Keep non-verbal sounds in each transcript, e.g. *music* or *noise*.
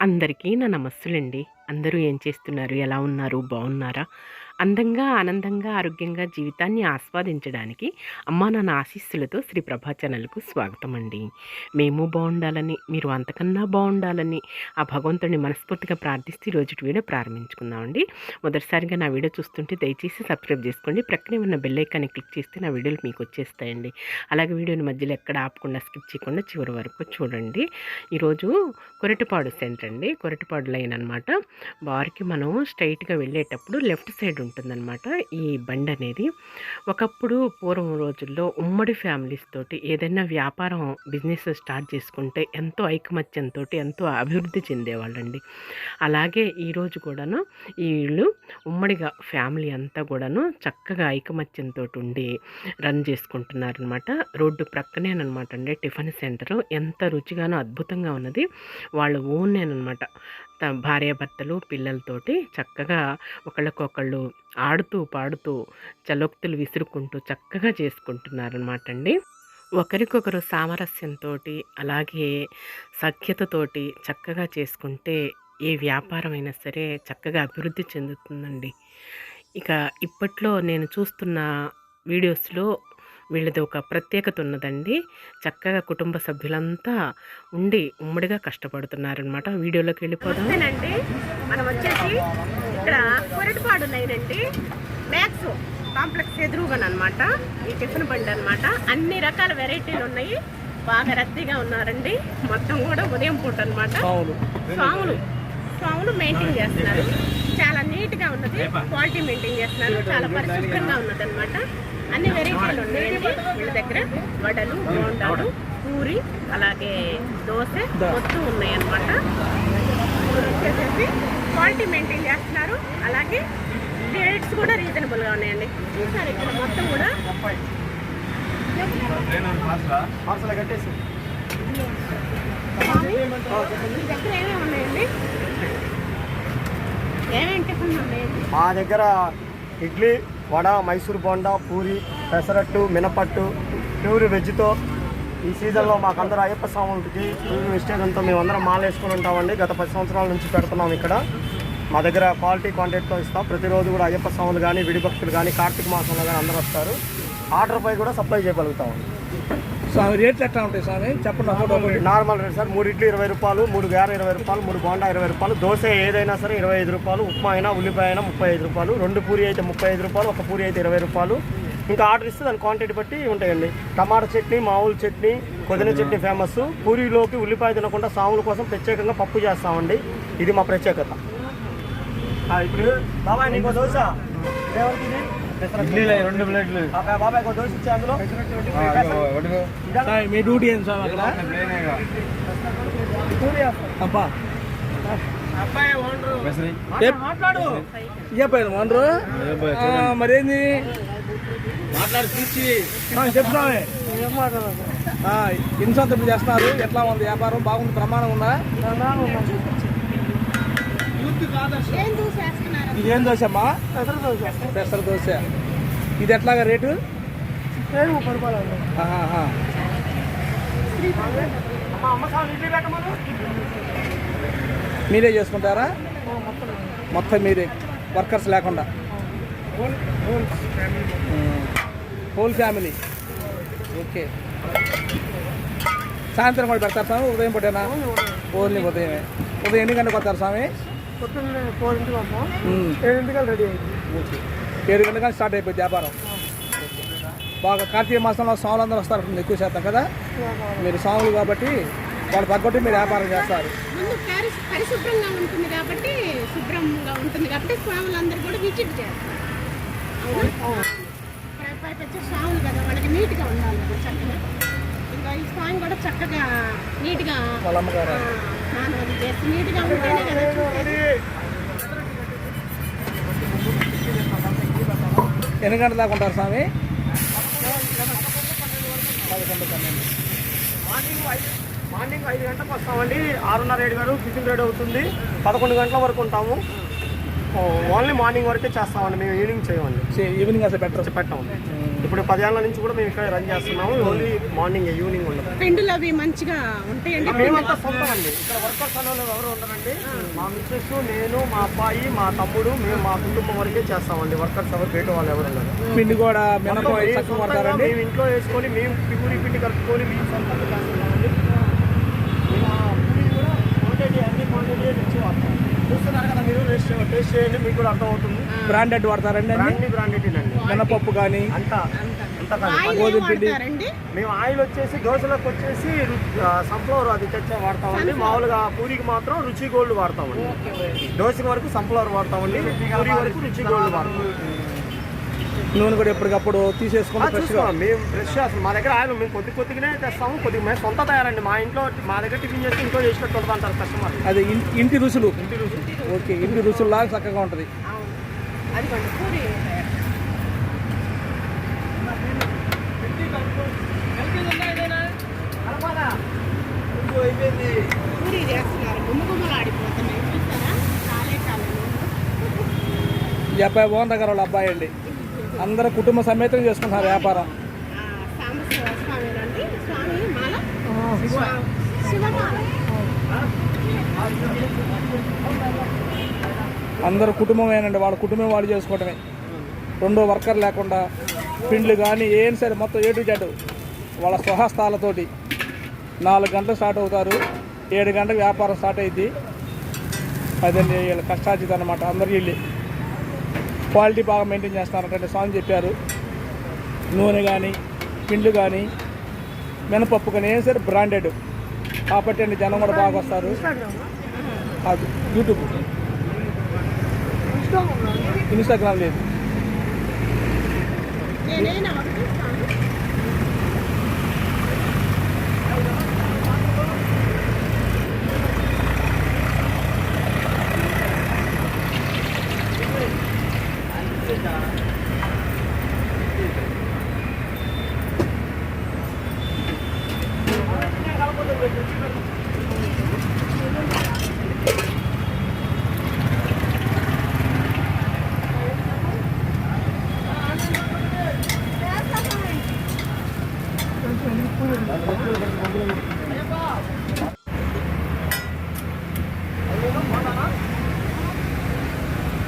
అందరికీ నా నమస్సులండి. అందరూ ఏం చేస్తున్నారు? ఎలా ఉన్నారు? బాగున్నారా? అందంగా ఆనందంగా ఆరోగ్యంగా జీవితాన్ని ఆస్వాదించడానికి అమ్మా నాన్న ఆశీస్సులతో శ్రీ ప్రభా ఛానల్కు స్వాగతం అండి మేము బాగుండాలని మీరు అంతకన్నా బాగుండాలని ఆ భగవంతుడిని మనస్ఫూర్తిగా ప్రార్థిస్తూ ఈరోజు రోజు వీడియో ప్రారంభించుకుందామండి. మొదటిసారిగా నా వీడియో చూస్తుంటే దయచేసి సబ్స్క్రైబ్ చేసుకోండి. ప్రక్కనే ఉన్న బెల్లైకాన్ని క్లిక్ చేస్తే నా వీడియోలు మీకు వచ్చేస్తాయండి. అలాగే వీడియోని మధ్యలో ఎక్కడ ఆపకుండా స్కిప్ చేయకుండా చివరి వరకు చూడండి. ఈరోజు కొరటిపాడు సెంటర్ అండి. కొరటిపాడు లైన్ అనమాట వారికి మనం స్ట్రైట్గా వెళ్ళేటప్పుడు లెఫ్ట్ సైడ్ ఉంటుందన్నమాట ఈ బండి అనేది ఒకప్పుడు పూర్వం రోజుల్లో ఉమ్మడి ఫ్యామిలీస్ తోటి ఏదైనా వ్యాపారం బిజినెస్ స్టార్ట్ చేసుకుంటే ఎంతో ఐకమత్యంతో ఎంతో అభివృద్ధి చెందేవాళ్ళండి. అలాగే ఈరోజు కూడాను వీళ్ళు ఉమ్మడిగా ఫ్యామిలీ అంతా కూడాను చక్కగా ఐకమత్యంతో ఉండి రన్ చేసుకుంటున్నారనమాట రోడ్డు ప్రక్కనేనమాట అండి టిఫిన్ సెంటర్. ఎంత రుచిగానో అద్భుతంగా ఉన్నది. వాళ్ళ ఓన్నేనమాట భార్యాభర్తలు పిల్లలతోటి చక్కగా ఒకళ్ళకొకళ్ళు ఆడుతూ పాడుతూ చలోక్తులు విసురుకుంటూ చక్కగా చేసుకుంటున్నారనమాట అండి ఒకరికొకరు సామరస్యంతో అలాగే సఖ్యతతోటి చక్కగా చేసుకుంటే ఏ వ్యాపారమైనా సరే చక్కగా అభివృద్ధి చెందుతుందండి. ఇక ఇప్పట్లో నేను చూస్తున్న వీడియోస్లో వీళ్ళది ఒక ప్రత్యేకత ఉన్నదండి. చక్కగా కుటుంబ సభ్యులంతా ఉండి ఉమ్మడిగా కష్టపడుతున్నారనమాట వీడియోలోకి వెళ్ళిపోదాం. మనం వచ్చేసి ఇక్కడ కొరటిపాడు లైన్ అండి మ్యాక్స్ కాంప్లెక్స్ ఎదురుగాను అనమాట ఈ టిఫిన్ బండి అనమాట అన్ని రకాల వెరైటీలు ఉన్నాయి. బాగా రద్దీగా ఉన్నారండి. మొత్తం కూడా ఉదయం పూట అనమాట స్వాములు. స్వాములు. మెయింటైన్ చేస్తున్నారు. చాలా నీట్గా ఉన్నది క్వాలిటీ మెయింటైన్ చేస్తున్నారు. చాలా పరిశుభ్రంగా ఉన్నది అనమాట అన్ని వెరైటీలు ఉన్నాయండి. వీళ్ళ దగ్గర వడలు బోండాలు పూరి అలాగే దోశ మొత్తం ఉన్నాయి అనమాట వచ్చేసేసి క్వాలిటీ మెయింటైన్ చేస్తున్నారు. అలాగే రేట్స్ కూడా రీజనబుల్గా ఉన్నాయండి. చూసారు ఇక్కడ మొత్తం కూడా. దగ్గర ఏమేమి ఉన్నాయండి? ఏమేమి టిఫిన్ ఉన్నాయండి మా దగ్గర ఇడ్లీ వడ మైసూర్ బోండా పూరి పెసరట్టు మినపట్టు ప్యూర్ వెజ్తో ఈ సీజన్లో మాకందరూ అయ్యప్ప స్వామికి ప్యూర్ వెజిటేరియన్తో మేమందరం అందరం మాల వేసుకుని ఉంటామండి. గత పది సంవత్సరాల నుంచి పెడుతున్నాం ఇక్కడ. మా దగ్గర క్వాలిటీ క్వాంటిటీతో ఇస్తాం. ప్రతిరోజు కూడా అయ్యప్ప స్వాములు కానీ విడిభక్తులు కానీ కార్తీక మాసంలో కానీ అందరూ వస్తారు. ఆర్డర్ పై కూడా సప్లై చేయగలుగుతామండి స్వామి రేట్లు ఎట్లా ఉంటాయి స్వామి? చెప్పండి నార్మల్ రేట్ సార్ మూడు ఇడ్లీ ఇరవై రూపాయలు మూడు గారె ఇరవై రూపాయలు మూడు బోండా ఇరవై రూపాయలు దోశ ఏదైనా సరే ఇరవై ఐదు రూపాయలు ఉప్మా అయినా ఉల్లిపాయ అయినా ముప్పై ఐదు రూపాయలు రెండు పూరి అయితే ముప్పై ఐదు రూపాయలు ఒక పూరి అయితే ఇరవై రూపాయలు. ఇంకా ఆర్డర్ ఇస్తే దాని క్వాంటిటీ బట్టి ఉంటాయండి. టమాటా చట్నీ మామూలు చట్నీ కొదిన చట్నీ ఫేమస్ పూరిలోకి ఉల్లిపాయ తినకుండా సాముల కోసం ప్రత్యేకంగా పప్పు చేస్తామండి. ఇది మా ప్రత్యేకత. ఇప్పుడు బాబాయ్ నీకు దోశ. ఎవరికి? రెండు ప్లేట్లు. బాబాయ్ దోశ ఇచ్చే అందులో. మీ డ్యూటీ ఏంటి స్వామి అక్కడ. అబ్బా. మాట్లాడు, మాట్లాడు. మరేంది? ఆ, ఎన్ని సంవత్సరాలు చేస్తున్నారు. ఎట్లా ఉంది? వ్యాపారం బాగుంది? ప్రమాణం ఉందా. ఇది ఏం దోశ. అమ్మా పెసర దోశ. ఇది ఎట్లాగా రేటు? మీరే చేసుకుంటారా? మొత్తం మీరే. వర్కర్స్ లేకుండా. Whole family. ఓకే. సాయంత్రం కూడా పెడతారు స్వామి ఉదయం పూటేనా? ఓన్లీ ఉదయమే. ఉదయం ఎన్ని గంటలకు వస్తారు స్వామి? పొద్దున్నే ఫోరింటికి వస్తాం. ఉమ్. ఏడింటికి రెడీ అయింది ఏడు గంటలకు స్టార్ట్ అయిపోయింది వ్యాపారం. బాగా కార్తీక మాసంలో స్వాములు అందరూ వస్తారు ఎక్కువ శాతం కదా? మీరు స్వాములు కాబట్టి వాళ్ళు తగ్గట్టు మీరు వ్యాపారం చేస్తారు. పరిశుభ్రంగా ఉంటుంది కాబట్టి శుభ్రంగా ఉంటుంది కాబట్టి స్వాములందరూ కూడా విజిట్ చేస్తారు. స్వాములు కదా వాళ్ళకి నీట్గా ఉండాలి చక్కగా. ఈ స్వామి కూడా చక్కగా నీట్గా స్నానం చేసి నీట్గా ఉంటేనే కదా చూసేది. ఎన్ని గంటల దాకా ఉంటారు స్వామి? మార్నింగ్ ఐదు మార్నింగ్ ఐదు గంటలకు వస్తామండి. ఆరున్నర ఏడు గంటలు టిఫిన్ రెడీ అవుతుంది. పదకొండు గంటల వరకు ఉంటాము. ఓన్లీ మార్నింగ్ వరకే చేస్తామండి మేము ఈవినింగ్ చేయమండి. ఈవినింగ్ అసలు పెట్టరు. పెట్టాము ఇప్పుడు పదేళ్ళ నుంచి కూడా మేము ఇక్కడ రన్ చేస్తున్నాము ఓన్లీ మార్నింగ్ ఈవినింగ్ ఉండదు. పెండులు అవి మంచిగా ఉంటాయండి? మేమంతా సొంతం అండి ఇక్కడ వర్కర్స్ అనే వాళ్ళు ఎవరు ఉండరండి. మా మిస్సెస్ నేను మా అబ్బాయి మా తమ్ముడు మేము మా కుటుంబం వరకే చేస్తామండి. వర్కర్స్ ఎవరు బయట వాళ్ళు ఎవరు ఉండరు. పిండి కూడా మేము ఇంట్లో వేసుకొని మేము పూరి పిండి కలుపుకొని మేము సొంతంగా చేస్తున్నామండి మేము ఆ పూరి కూడా క్వాంటిటీ అన్ని క్వాంటిటీ తెచ్చి వాడతాం కదా మీరు? టేస్ట్ టేస్ట్ చేయండి మీకు కూడా అర్థమవుతుంది. బ్రాండెడ్ వాడతారండి అన్ని? బ్రాండెడ్ అండి మినపప్పు కానీ అంతా వాడతారండి? మేము ఆయిల్ వచ్చేసి దోశలకు వచ్చేసి సన్ఫ్లవర్ అది తెచ్చే వాడతామండి. మామూలుగా పూరికి మాత్రం రుచి గోల్డ్ వాడతామండి. దోశ వరకు సన్ఫ్లవర్ వాడతామండి. పూరి వరకు రుచి గోల్డ్ వాడతాం. నూనె కూడా ఎప్పటికప్పుడు తీసేసుకుని మేము ఫ్రెష్ అసలు మా దగ్గర ఆయిల్ మేము కొద్ది కొద్దిగానే తెస్తాము కొద్దిగా మేము సొంత తయారండి. మా ఇంట్లో మా దగ్గర టిఫిన్ చేసి ఇంట్లో చేసినట్టు ఉంటుంది అంటారు కస్టమర్ అది ఇంటి రుచులు. ఇంటి రుచి ఓకే ఇంటి రుచుల్లాగా చక్కగా ఉంటుంది. పూరి చేస్తున్నారు ఆడిపోతున్నాయి చూసారా చాలే చాలే అబ్బాయి ఓనర్ గారు వాళ్ళ అబ్బాయి అండి. అందరూ కుటుంబ సమేతం చేసుకుంటున్నారు వ్యాపారం. అందరూ కుటుంబమేనండి వాళ్ళ కుటుంబం వాళ్ళు చేసుకోవటమే. రెండో వర్కర్ లేకుండా పిండ్లు కానీ ఏం సరే మొత్తం ఏ టు జెడ్ వాళ్ళ స్వహస్తాలతోటి నాలుగు గంటలు స్టార్ట్ అవుతారు. ఏడు గంటలకు వ్యాపారం స్టార్ట్ అయింది అదండి వీళ్ళ కష్టార్జిత అనమాట అందరు వీళ్ళు క్వాలిటీ బాగా మెయింటైన్ చేస్తారంటే స్వామి చెప్పారు. నూనె కానీ పిండ్లు కానీ మినపప్పు కానీ ఏం సరే బ్రాండెడ్ కాబట్టి అండి జనం కూడా బాగా వస్తారు. కాదు యూట్యూబ్ ఇన్స్టాగ్రామ్ లేదు.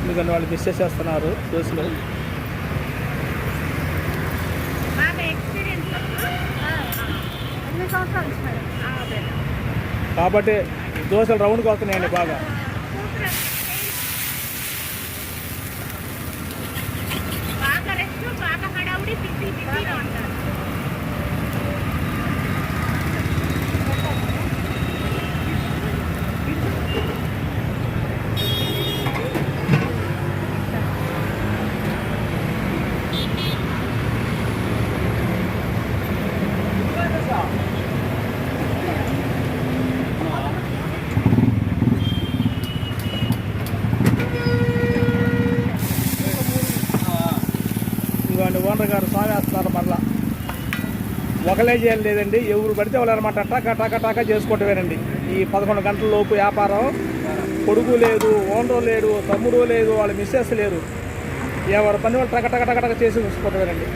ఎందుకంటే వాళ్ళు మిస్ చేసేస్తున్నారు దోశలు కాబట్టి దోశలు రౌండ్కి వస్తున్నాయండి బాగా రెస్ట్ బాగా హడావుడి బిజీ బిజీగా ఉంటారు ఇంకోండి ఓనర్ గారు స్వామి వేస్తున్నారు మరలా ఒకలే చేయాలి లేదండి. ఎవరు పడితే వాళ్ళు అనమాట టకా టకా టకా చేసుకోవటమేనండి. ఈ పదకొండు గంటల లోపు వ్యాపారం. కొడుకు లేదు ఓనరు లేడు తమ్ముడు లేదు వాళ్ళ మిస్సెస్ లేరు. ఎవరి పని వాళ్ళు టక టక టక చేసి చూసుకోవటమేనండి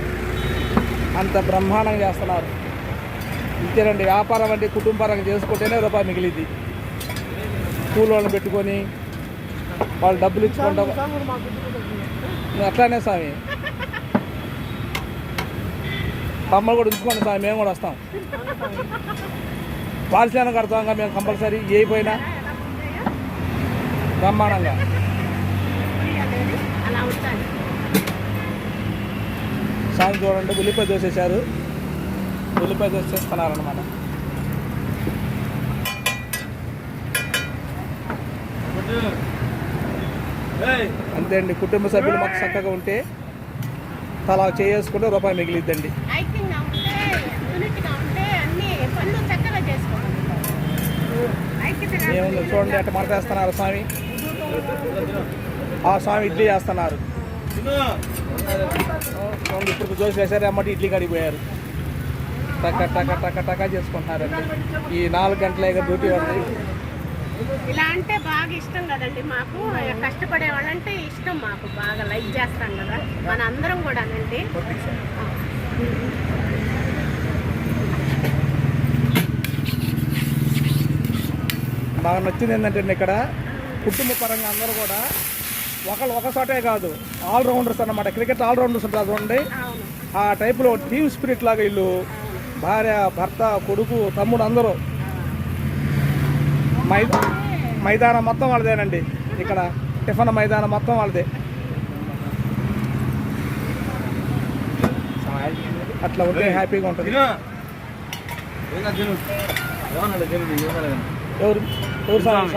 అంత బ్రహ్మాండంగా చేస్తున్నారు. ఇంతేనండి వ్యాపారం అంటే కుటుంబపరంగా చేసుకుంటేనే రూపాయి మిగిలింది స్కూల్ వాళ్ళని పెట్టుకొని వాళ్ళు డబ్బులు ఇచ్చుకుంటాం అట్లానే స్వామి. కమ్మలు కూడా ఉంచుకోండి స్వామి మేము కూడా వస్తాం. పాలసీలను కడతాం మేము కంపల్సరీ ఏ పోయినా బ్రహ్మాండంగా. స్వామి చూడండి ఉల్లిపాయ దోసేశారు ఉల్లిపాయ దోశ చేస్తున్నారనమాట అంతే అండి కుటుంబ సభ్యులు మాకు చక్కగా ఉంటే తలా చేసుకుంటే రూపాయి మిగిలిద్దండి. ఏముంది? చూడండి అట్ట మడతేస్తున్నారు స్వామి. ఆ స్వామి ఇడ్లీ చేస్తున్నారు. ఇప్పుడు దోశ వేసారు అమ్మటి ఇడ్లీ కడిగిపోయారు. టక టక టక టక చేసుకుంటున్నారండి. ఈ నాలుగు గంటల డ్యూటీ ఉంది ఇలా అంటే బాగా ఇష్టం కదండి మాకు. కష్టపడే వాళ్ళంటే ఇష్టం మాకు బాగా లైక్ చేస్తాం కదా. మన అందరం కూడానండి. బాగా నచ్చింది ఏంటంటే ఇక్కడ? కుటుంబ పరంగా అందరూ కూడా ఒకళ్ళు ఒక చోటే కాదు ఆల్రౌండర్స్ అన్నమాట. క్రికెట్ ఆల్రౌండర్స్ ఉంటారు చూడండి అవును. ఆ టైప్లో టీమ్ స్పిరిట్ లాగా వీళ్ళు భార్య భర్త కొడుకు తమ్ముడు అందరూ మై మైదానం మొత్తం వాళ్ళదేనండి. ఇక్కడ టిఫన్ మైదానం మొత్తం వాళ్ళదే. అట్లా ఉంటే హ్యాపీగా ఉంటుంది. ఎవరు? స్వామి?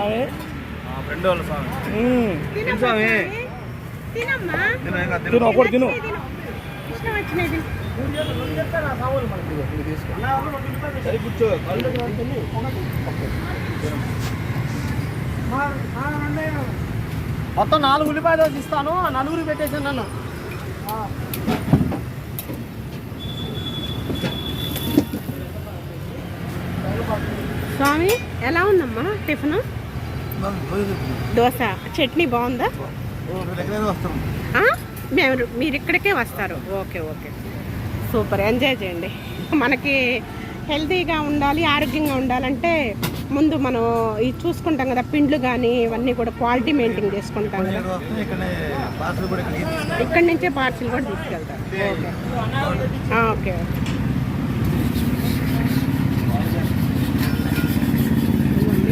స్వామి. తిను ఒకటి తిను. కూర్చో. మొత్తం నాలుగు ఉల్లిపాయ దోశ ఇస్తాను. ఆ నలుగురికి పెట్టేసాను నన్ను. స్వామి ఎలా ఉందమ్మా టిఫిన్? దోశ. చట్నీ బాగుందా? మేము మీరు ఇక్కడికే వస్తారు. Okay okay. సూపర్. ఎంజాయ్ చేయండి. మనకి హెల్తీగా ఉండాలి ఆరోగ్యంగా ఉండాలంటే ముందు మనం ఇది చూసుకుంటాం కదా పిండ్లు కానీ ఇవన్నీ కూడా క్వాలిటీ మెయింటైన్ చేసుకుంటాం కదా. ఇక్కడ ఇక్కడి నుంచే పార్సిల్ కూడా తీసుకెళ్తాం ఓకే. ఓకే.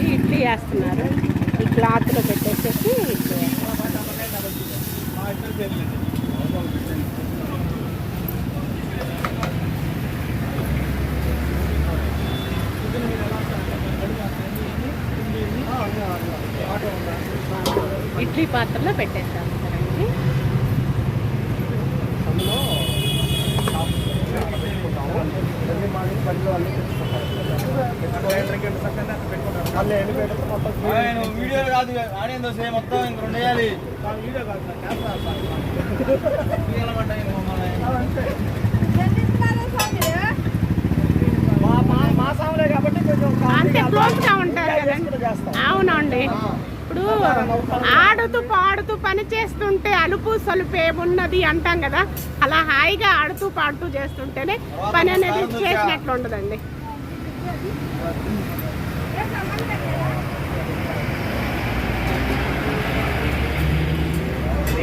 ఇడ్లీ వేస్తున్నారు. ఈ క్లాత్లో పెట్టేసేసి ఇడ్లీ వేస్తారు. ఇడ్లీ పాత్రలో మొత్తం ఆయన వీడియోలు కాదు ఆడియన్ మొత్తం ఇంక రెండు వేయాలి. ఇంక మమ్మల్ని. మా మా మా సాములే కాబట్టి కొంచెం అంతే ఉంటారు కదండి. అవునండి. ఇప్పుడు ఆడుతూ పాడుతూ పని చేస్తుంటే అలుపు సలుపు ఏమున్నది అంటాం కదా. అలా హాయిగా ఆడుతూ పాడుతూ చేస్తుంటేనే పని అనేది చేసినట్లు ఉండదండి.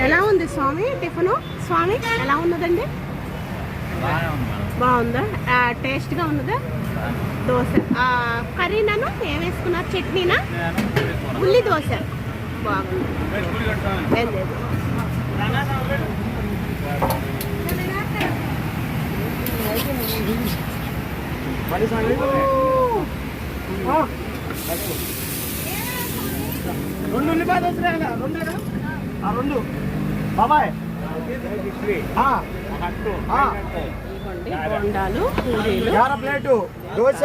ఎలా ఉంది స్వామి టిఫిన్? స్వామి ఎలా ఉన్నదండి. బాగుందా? టేస్ట్గా ఉన్నదా? దోశ ఆ, కర్రీనాను? ఏం వేసుకున్నారు? చట్నీనా. ఉల్లి దోశ. బాగుంది. రెండు ఉల్లిపాయ దోశలే కదా ఆ రెండు బాబాయ్ బోండాలు ప్లేటు దోశ.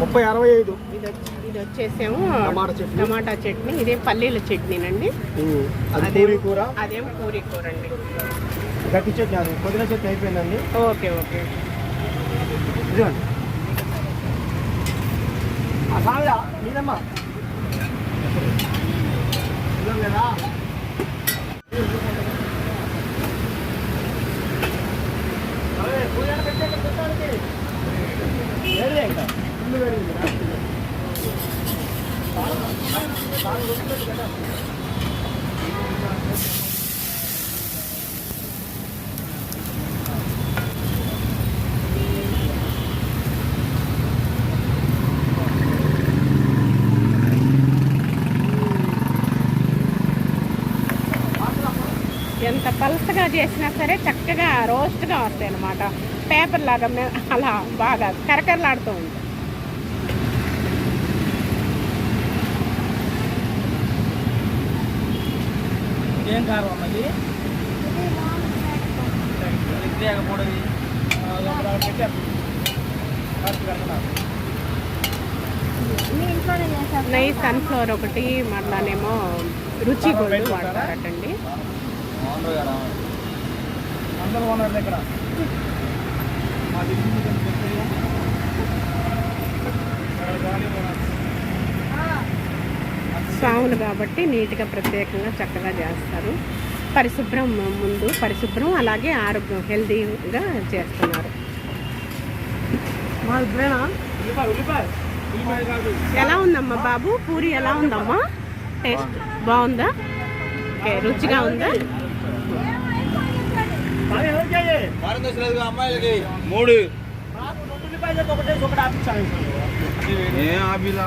ముప్పై అరవై ఐదు. ఇది వచ్చి ఇది వచ్చేసేమో టమాటా చట్నీ. ఇదే పల్లీల చట్నీనండి అది కూర? అదేం పూరి కూర అండి గట్టి చట్నీ పుదీనా చట్నీ అయిపోయిందండి. Okay okay. ఇదిగోండి. మీదమ్మా. కదా. పెట్టే ఎంత పలసగా చేసినా సరే చక్కగా రోస్ట్గా వస్తాయి అన్నమాట పేపర్ లాగా అలా బాగా కరకరలాడుతూ ఉంటాయి. ఏం కారం అన్నది లేకపోవడం నెయ్యి సన్ఫ్లవర్ ఒకటి మళ్ళానేమో రుచి గోల్డ్ వాడతారటండి అందరూ ఉన్నారు *laughs* ఇక్కడ మాది ఇల్లు కొంచెం పెద్దది. ఇక్కడ గాలి కూడా. స్వాములు కాబట్టి నీట్గా ప్రత్యేకంగా చక్కగా చేస్తారు. పరిశుభ్రం ముందు పరిశుభ్రం అలాగే ఆరోగ్యం హెల్తీగా చేస్తున్నారు. ఎలా ఉందమ్మా బాబు? పూరి ఎలా ఉందమ్మా? టేస్ట్ బాగుందా? ఓకే రుచిగా ఉందా? మూడు. ఏ ఆపిలా?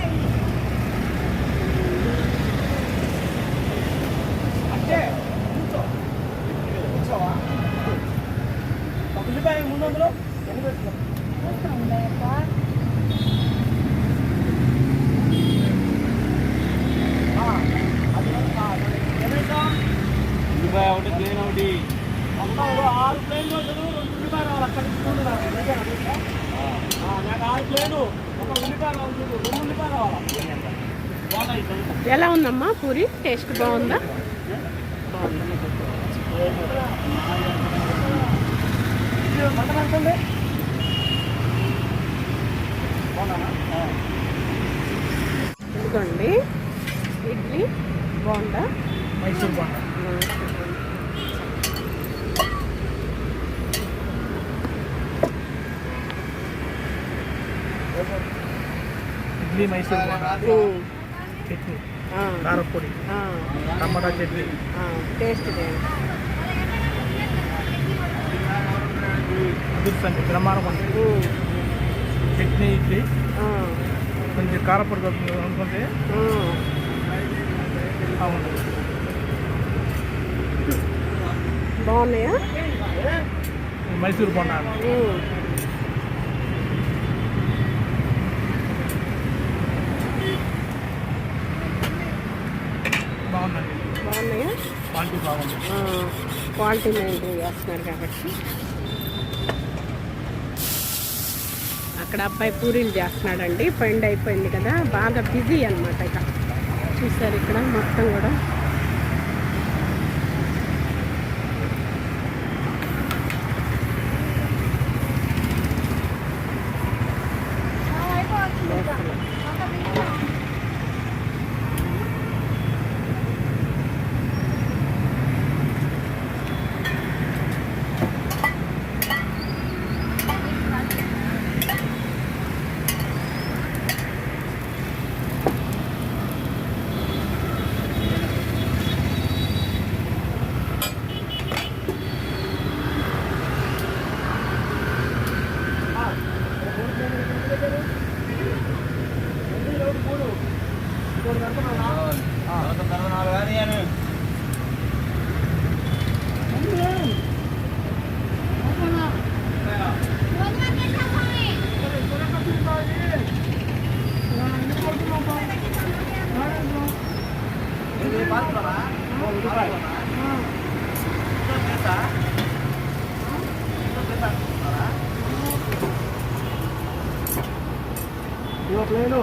ఉల్లిపాయ ఒకటి ప్లేన్ ఒకటి ఆరు ప్లేన్ దోశలు రెండు ఉల్లిపాయ రావాలి అక్కడ తీసుకుంటూ నాకు దగ్గర తెలుసా? ఆ, నాకు ఆరు ప్లేను ఒక ఉల్లిపాయ రావాలి చూడు, రెండు ఉల్లిపాయ రావాలి బాగున్నాయి సార్. ఎలా ఉందమ్మా పూరి టేస్ట్ బాగుందా? ఇదిగోండి. ఇడ్లీ బాగుందా? మైసూర్ బాగా. ఇడ్లీ మైసూర్ బాగా. చట్నీ. కారపొడి టమాటా చట్నీ. టేస్ట్ అదుర్సండి బ్రహ్మాండం ఉంటుంది చట్నీ ఇడ్లీ కొంచెం కారపొడి అనుకుంటే బాగుంటుంది. బాగున్నాయా? మైసూర్ బొండాలు బాగుందండి బాగున్నాయా క్వాలిటీ బాగుంది. క్వాలిటీ మెయింటైన్ చేస్తున్నారు కాబట్టి. అక్కడ అబ్బాయి పూరీలు చేస్తున్నాడండి. పండు అయిపోయింది కదా. బాగా బిజీ అనమాట ఇక. చూసారు ఇక్కడ మొత్తం కూడా అరవై నాలుగు కానీ నేను ఇవ్వ ప్లేను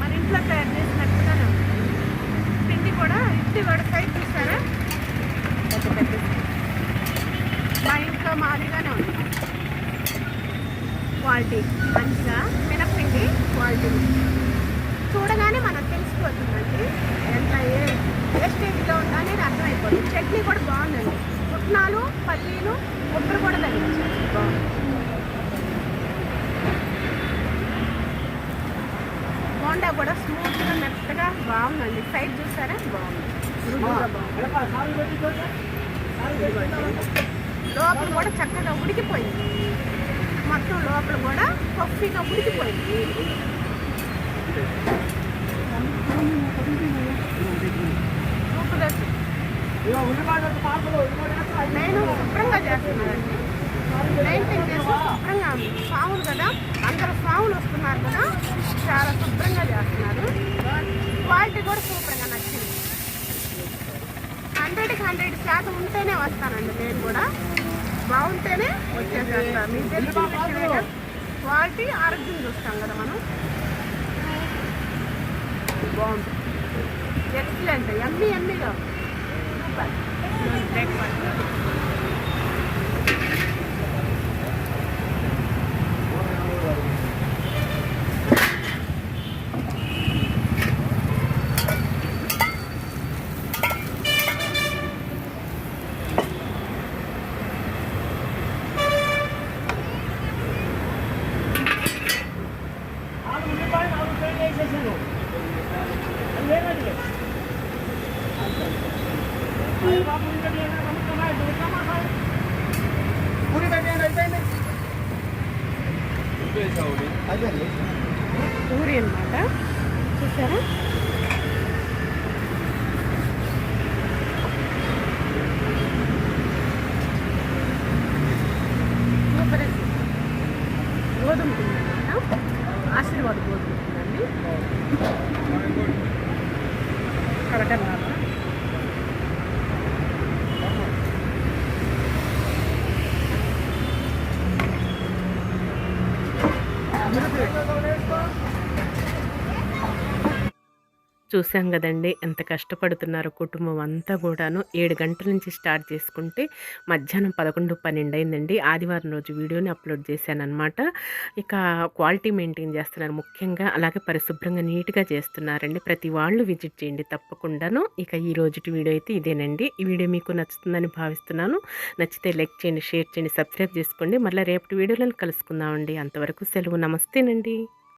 మన ఇంట్లో తయారు చేసినట్టుగానే ఉంది. పిండి కూడా ఇడ్లీ కూడా సైజ్ చూసారా పెద్ద పెద్ద మా ఇంట్లో మాదిరిగానే ఉంది క్వాలిటీ మంచిగా మినప్పిండి క్వాలిటీ చూడగానే మనకు తెలిసిపోతుందండి ఎంత ఏ ఏ స్టేజ్లో ఉందా అనేది చట్నీ కూడా బాగుందండి. పుట్నాలు పల్లీలు ఉప్పులు కూడా తగ్గించారు బాగుంది. బోండా కూడా స్మూత్గా మెత్తగా బాగుందండి. సైడ్ చూసారా? బాగుంది. లోపల కూడా చక్కగా ఉడికిపోయింది. మొత్తం లోపల కూడా పఫీగా ఉడికిపోయింది. సూపర్గా నేను శుభ్రంగా చేస్తున్నానండి. మెయింటైన్ చేసి శుభ్రంగా ఉంది. కదా? అందరు స్వాములు వస్తున్నారు కదా? చాలా శుభ్రంగా చేస్తున్నారు. క్వాలిటీ కూడా శుభ్రంగా నచ్చింది. హండ్రెడ్కి హండ్రెడ్ శాతం ఉంటేనే వస్తానండి నేను కూడా. బాగుంటేనే వచ్చేసేస్తాను మీకు తెలిసిన క్వాలిటీ ఆరోగ్యం చూస్తాం కదా మనం. బాగుంటుంది ఎక్సలెంట్ ఎమ్మి ఎమ్మిగా బ్రేక్ఫాస్ట్ పూరి అనమాట చూసారా సూపర్ అండి. గోధుమ పిండి అనమాట ఆశీర్వాద గోధుమ పిండి అండి కడకనాల చూసాం కదండి ఎంత కష్టపడుతున్నారో కుటుంబం అంతా కూడాను. ఏడు గంటల నుంచి స్టార్ట్ చేసుకుంటే మధ్యాహ్నం పదకొండు పన్నెండు అయిందండి. ఆదివారం రోజు వీడియోని అప్లోడ్ చేశాను అనమాట ఇక క్వాలిటీ మెయింటైన్ చేస్తున్నారు ముఖ్యంగా అలాగే పరిశుభ్రంగా నీట్గా చేస్తున్నారండి. ప్రతి వాళ్ళు విజిట్ చేయండి తప్పకుండాను. ఇక ఈ రోజుటి వీడియో అయితే ఇదేనండి. ఈ వీడియో మీకు నచ్చుతుందని భావిస్తున్నాను. నచ్చితే లైక్ చేయండి షేర్ చేయండి సబ్స్క్రైబ్ చేసుకోండి. మళ్ళీ రేపటి వీడియోలను కలుసుకుందామండి. అంతవరకు సెలవు. నమస్తేనండి.